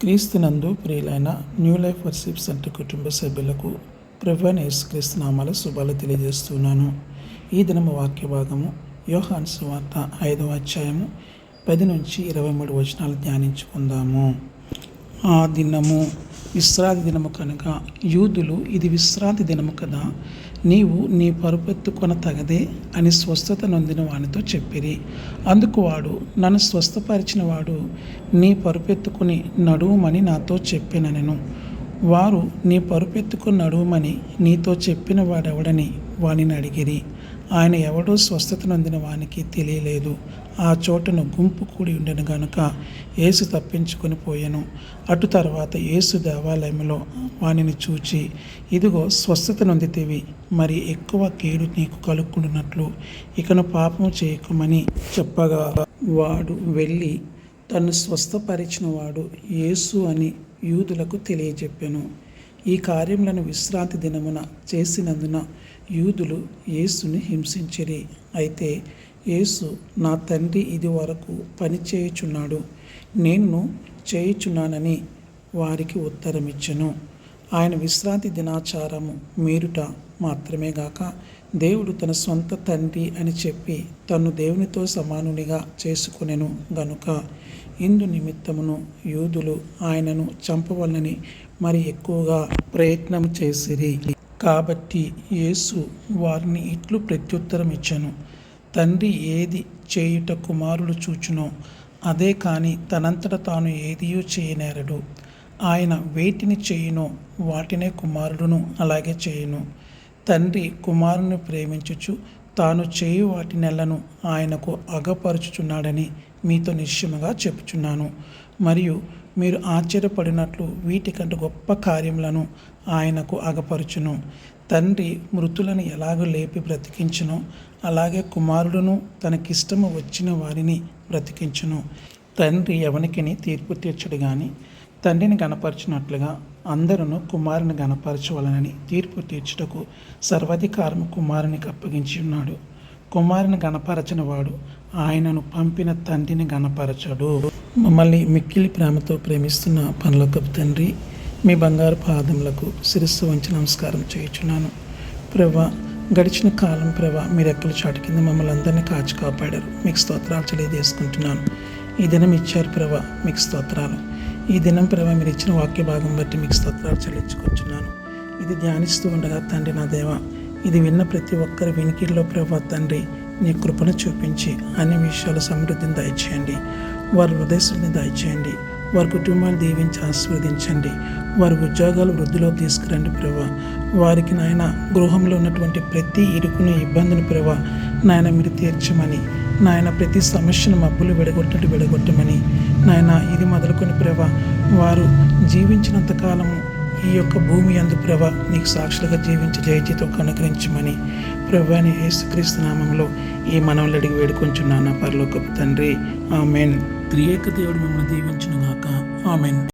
క్రీస్తునందు ప్రియులైన new life worship centre కుటుంబ సభ్యులకు ప్రభు యేసుక్రీస్తు నామాల శుభాలు తెలియజేస్తున్నాను. ఈ దినము వాక్య భాగము యోహాన్ సువార్త ఐదవ అధ్యాయము పది నుంచి ఇరవై మూడు వచనాలు ధ్యానించుకుందాము. ఆ దినము విశ్రాంతి దినము కనుక. యూదులు ఇది విశ్రాంతి దినము కదా. నీవు నీ పరుపెత్తుకొన తగదే అని స్వస్థత నొందిన వానితో చెప్పిరి. అందుకు వాడు నన్ను స్వస్థపరిచిన వాడు నీ పరుపెత్తుకుని నడువుమని నాతో చెప్పినను వారు నీ పరుపెత్తుకుని నడువుమని నీతో చెప్పిన వాడెవడని వానిని అడిగిరి. ఆయన ఎవడో స్వస్థత నొందిన వానికి తెలియలేదు. ఆ చోటను గుంపు కూడి ఉండెను గనుక యేసు తప్పించుకొని పోయాను. అటు తర్వాత యేసు దేవాలయంలో వానిని చూచి ఇదిగో స్వస్థత నొందితేవి మరి ఎక్కువ కీడు నీకు కలుక్కున్నట్లు ఇకను పాపము చేయకమని చెప్పగా వాడు వెళ్ళి తను స్వస్థపరిచిన వాడు యేసు అని యూదులకు తెలియజెప్పాను. ఈ కార్యములను విశ్రాంతి దినమున చేసినందున యూదులు యేసుని హింసించిరి. అయితే యేసు నా తండ్రి ఇది వరకు పని చేయుచున్నాడు. నేను చేయుచున్నానని వారికి ఉత్తరమిచ్చను. ఆయన విశ్రాంతి దినాచారము మీరుట మాత్రమే గాక దేవుడు తన సొంత తండ్రి అని చెప్పి తను దేవునితో సమానునిగా చేసుకునెను గనుక. ఇందు నిమిత్తమును యూదులు ఆయనను చంపవలనని మరి ఎక్కువగా ప్రయత్నం చేసిరి. కాబట్టి యేసు వారిని ఇట్లు ప్రత్యుత్తరం ఇచ్చెను తండ్రి ఏది చేయుట కుమారుడు చూచునో అదే కాని తనంతట తాను ఏదియో చేయనేరడు. ఆయన వేటిని చేయునో వాటినే కుమారుడును అలాగే చేయును. తండ్రి కుమారుని ప్రేమించుచు తాను చేయు వాటి నెలను ఆయనకు అగపరుచుచున్నాడని మీతో నిశ్చయముగా చెప్పుచున్నాను. మరియు మీరు ఆశ్చర్యపడినట్లు వీటికంటే గొప్ప కార్యములను ఆయనకు అగపరుచును. తండ్రి మృతులను ఎలాగో లేపి బ్రతికించును. అలాగే కుమారుడును తనకిష్టము వచ్చిన వారిని బ్రతికించును. తండ్రి ఎవనికిని తీర్పు తీర్చడు కానీ తండ్రిని గణపరచినట్లుగా అందరూ కుమారుని గనపరచవలనని తీర్పు తీర్చుటకు సర్వాధికారం కుమారునికి అప్పగించి ఉన్నాడు కుమారుని గణపరచిన వాడు ఆయనను పంపిన తండ్రిని గణపరచడు. మమ్మల్ని మిక్కిలి ప్రేమతో ప్రేమిస్తున్న పనులకు తండ్రి మీ బంగారు పాదములకు శిరస్సు వంచి నమస్కారం చేయుచున్నాను. ప్రభా గడిచిన కాలం ప్రభా మీరు ఎక్కల చాటు కింద మమ్మల్ని అందరినీ కాచి కాపాడారు. మీకు స్తోత్రాలు తెలియజేసుకుంటున్నాను. ఈ దినం ఇచ్చారు ప్రభా మీకు స్తోత్రాలు. ఈ దినం ప్రభా మీరు ఇచ్చిన వాక్య భాగం బట్టి మీకు స్తోత్రాలు చెల్లించుకుంటున్నాను ఇది ధ్యానిస్తూ ఉండగా తండ్రి నా దేవ ఇది విన్న ప్రతి ఒక్కరి వినికిడిలో ప్రభా తండ్రి నీ కృపను చూపించి అన్ని విషయాలు సమృద్ధిని దయచేయండి. వారి హృదయశుల్ని దయచేయండి. వారి కుటుంబాన్ని దీవించి ఆస్వాదించండి వారి ఉద్యోగాలు వృద్ధిలో తీసుకురండి ప్రభా. వారికి నాయన గృహంలో ఉన్నటువంటి ప్రతి ఇరుకుని ఇబ్బందిని ప్రభా నాయన మీరు తీర్చమని నాయన ప్రతి సమస్యను మబ్బులు విడగొట్టట్టు విడగొట్టమని నాయన ఇది మొదలుకొని ప్రభా వారు జీవించినంత కాలము ఈ యొక్క భూమి అందు ప్రభ నీకు సాక్షులుగా జీవించి జయజీతో కనుకరించమని ప్రభాని యేసుక్రీస్తు నామంలో ఈ మనవులు అడిగి వేడుకొంచున్నాను పరలోకపు తండ్రి. ఆమెన్. త్రియేక దేవుడు మిమ్మల్ని దీవించును గాక ఆమెన్.